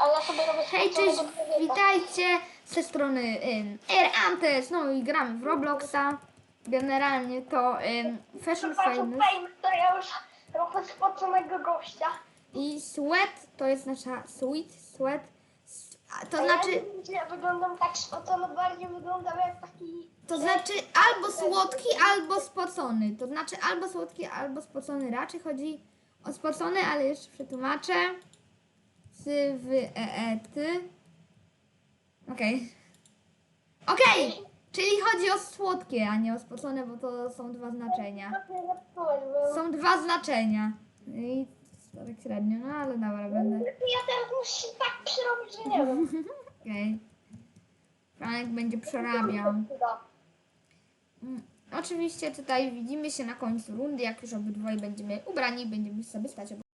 A ja sobie robię Hej, cześć, witajcie ze strony ym, Air Antes, no i gramy w Robloxa. Generalnie to ym, Fashion Bardzo Famous fajne, to ja już trochę spoconego gościa. i Sweat to jest nasza Sweet, Sweat. S- a To znaczy, Ja, ja wyglądam tak spocony, bardziej wyglądam jak taki... to znaczy albo słodki, albo spocony. To znaczy albo słodki, albo spocony. Raczej chodzi o spocony, ale jeszcze przetłumaczę. Z, w, e, e, ty. Okej. Okej, czyli chodzi o słodkie, a nie o spocone, bo to są dwa znaczenia. Są dwa znaczenia. I to tak średnio, no ale dobra, będę. Ja teraz muszę tak przyrobić, że nie wiem. Okej. Franek będzie przerabiał. Mm, Oczywiście tutaj widzimy się na końcu rundy, jak już obydwoje będziemy ubrani, będziemy sobie stać obok.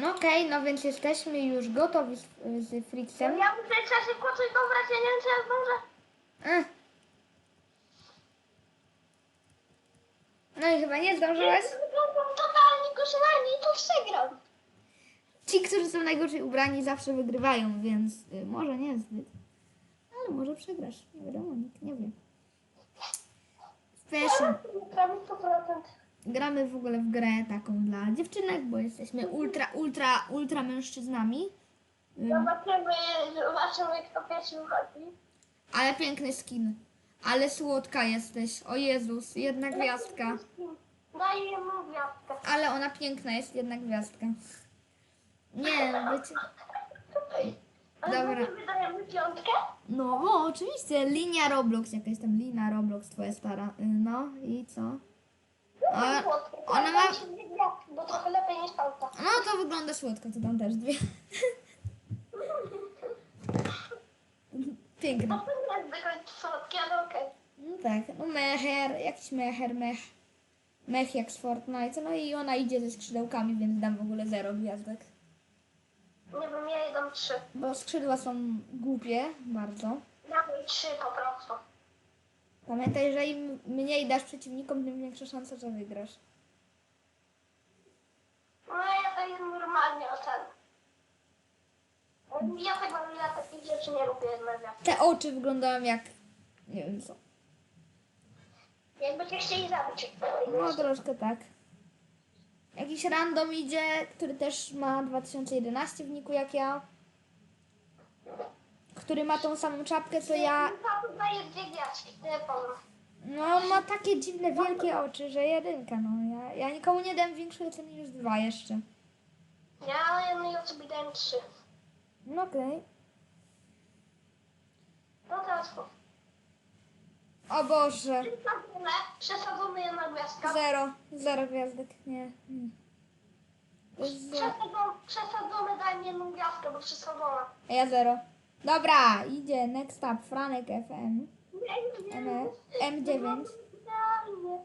No okej, no więc jesteśmy już gotowi z, z Friksem. Ja muszę trzeba szybko coś dobrać, ja nie wiem czy ja zdążę. Ech. No i chyba nie zdążyłeś. Wyglądam totalnie koszmarnie i to przegram. Ci, którzy są najgorzej ubrani zawsze wygrywają, więc y, może nie zbyt. Ale może przegrasz, nie wiadomo, nikt nie wie. Fashion. Prawie 100%. Gramy w ogóle w grę taką dla dziewczynek, bo jesteśmy ultra, ultra, ultra mężczyznami. Ym, Zobaczymy, zobaczymy jak to pierwszy wychodzi. Ale piękny skin. Ale słodka jesteś. O Jezus, jedna gwiazdka. Daj mu gwiazdkę. Ale ona piękna jest, jedna gwiazdka. Nie, wiecie. Dobra. piątkę? No, oczywiście, linia Roblox, jakaś tam lina Roblox, twoja stara. Y, No i co? A, ona ma- dam bo trochę lepiej niż tamta. no to wygląda słodko, to tam też dwie. Piękne. To pewnie jest do końca słodkie, ale okej. No tak, no mecher, jakiś mecher, mech. Mech jak z Fortnite, no i ona idzie ze skrzydełkami, więc dam w ogóle zero gwiazdek. Nie wiem, ja jej dam trzy. Bo skrzydła są głupie, bardzo. Dam jej trzy po prostu. Pamiętaj, że im mniej dasz przeciwnikom, tym większa szansa, że wygrasz. No ja daję normalnie ocenę. Ja tego ja takich rzeczy nie lubię jednak. Te oczy wyglądają jak... nie wiem co. Jakby cię chcieli zabić. No troszkę tak. Jakiś random idzie, który też ma 2011 w niku jak ja. Który ma tą samą czapkę co ja. Dwie gwiazdki, powiem. No on ma takie dziwne, wielkie oczy, że jedynka, no. Ja, ja nikomu nie dam większej oceny niż dwa jeszcze. Ja jednej osobie dałem trzy. No okej. No teraz po. O Boże. Przesadzone, przesadzone jedna gwiazdka. Zero. Zero gwiazdek. Nie. nie. To jest zero. Przesadzone, przesadzone mi jedną gwiazdkę, bo przesadzona. A ja zero. Dobra, idzie next up, Franek FM. Nie, nie, M, M9. Idealnie.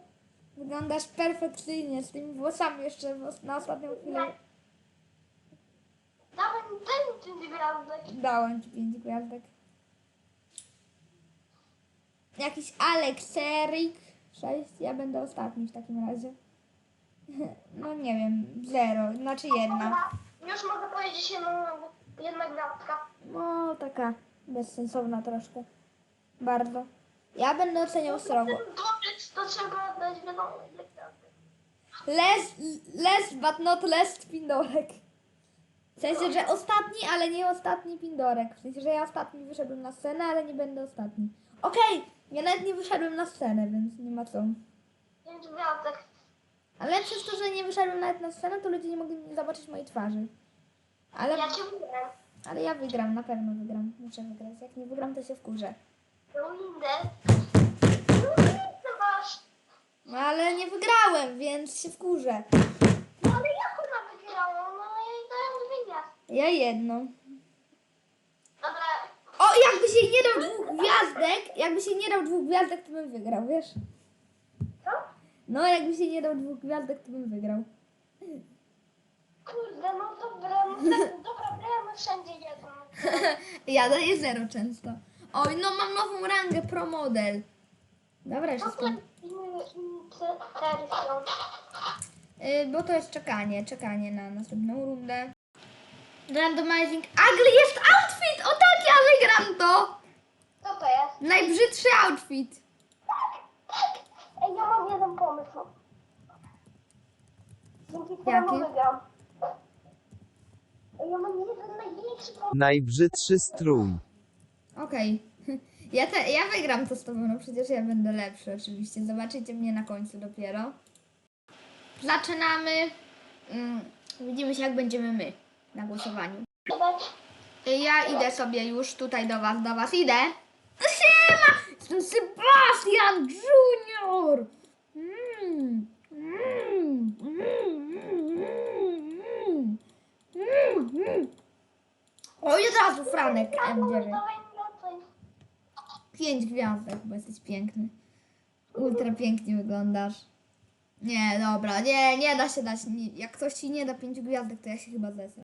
Wyglądasz perfekcyjnie z tymi włosami jeszcze na ostatnią chwilę. Dałem ten ten gwiazdek. Dałem ci pięć gwiazdek. Jakiś Alekserik 6. Ja będę ostatni w takim razie. No nie wiem, zero, znaczy jedna. Dobra, Już mogę powiedzieć jedną, jedna gwiazdka. No taka bezsensowna troszkę. Bardzo. Ja będę oceniał srogo. Dworzec to trzeba dać wiadomo. Less, less but not less pindorek. W sensie, że ostatni, ale nie ostatni pindorek. W sensie, że ja ostatni wyszedłem na scenę, ale nie będę ostatni. Okej, ja nawet nie wyszedłem na scenę, więc nie ma co. Pięć gwiazdek. Ale przez to, że nie wyszedłem nawet na scenę, to ludzie nie mogli nie mojej twarzy. Ale, Ja cię wybrałem. ale ja wygram, na pewno wygram. Muszę wygrać. Jak nie wygram, to się wkurzę. Winder. No masz. No ale nie wygrałem, więc się wkurzę. No ale jak ona wygrała? No ja jej dałem dwie gwiazdki. Ja jedną. Dobra. O, jakby się nie dał dwóch gwiazdek, jakby się nie dał dwóch gwiazdek, to bym wygrał, wiesz? Co? No, jakby się nie dał dwóch gwiazdek, to bym wygrał. Kurde, no dobra, no tak, dobra, bramy wszędzie jadą. ja daję zero często. Oj, no mam nową rangę, pro model. Dobra, jeszcze no spod... yy, Bo to jest czekanie, czekanie na następną rundę. Randomizing. Ugly jest outfit! O tak, ja wygram to! Co to jest? Najbrzydszy outfit. Tak, tak. Ej, ja mam jeden pomysł. Dzięki któremu wygram. Najbrzydszy strój. Okej. Ja, te, ja wygram to z tobą, no przecież ja będę lepszy oczywiście. Zobaczycie mnie na końcu dopiero. Zaczynamy. Mm, widzimy się jak będziemy my na głosowaniu. Ja idę sobie już tutaj do was, do was idę. Siema! Jestem Sebastian Junior! Mm, mm, mm, mm, mm, mm. Oj, od razu Franek M9. Dawaj mi więcej. Pięć gwiazdek, bo jesteś piękny. Ultra pięknie wyglądasz. Nie, dobra, nie, nie da się dać. Nie, jak ktoś ci nie da pięciu gwiazdek, to ja się chyba zesrę.